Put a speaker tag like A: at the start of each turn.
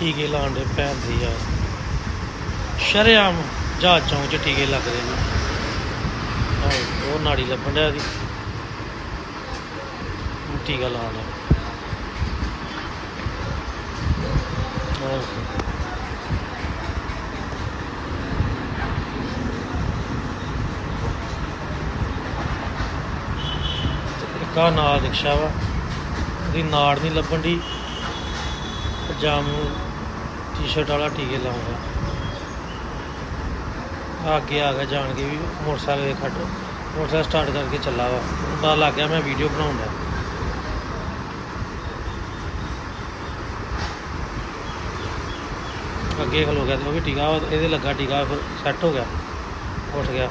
A: ਟੀਕੇ ਲਾਉਣ ਦੇ ਭੈਣ ਦੀ ਯਾਰ। ਸ਼ਰੇਆਮ ਜਹਾਜ਼ ਚੌਂਕ 'ਚ ਟੀਕੇ ਲੱਗ ਰਹੇ ਜੀ ਉਹ ਨਾੜੀ ਲੱਭਣ ਡਿਆ ਦੀ ਟੀਕਾ ਲਾਉਣ ਡਿਆ। ਆਹ ਨਾਲ ਰਿਕਸ਼ਾ ਵਾ। ਉਹਦੀ ਨਾੜ ਨਹੀਂ ਲੱਭਣ ਦੀ पजामू टी शर्ट वाला टीके लाऊँगा। आगे आ गया जान के भी, मोटरसाइकिल खट। मोटरसाइकिल स्टार्ट करके चला वा। पता लग गया मैं वीडियो बना अगे खलो गया तो भी टीका ये तो लगा टीका, फिर सैट हो गया। उठ गया।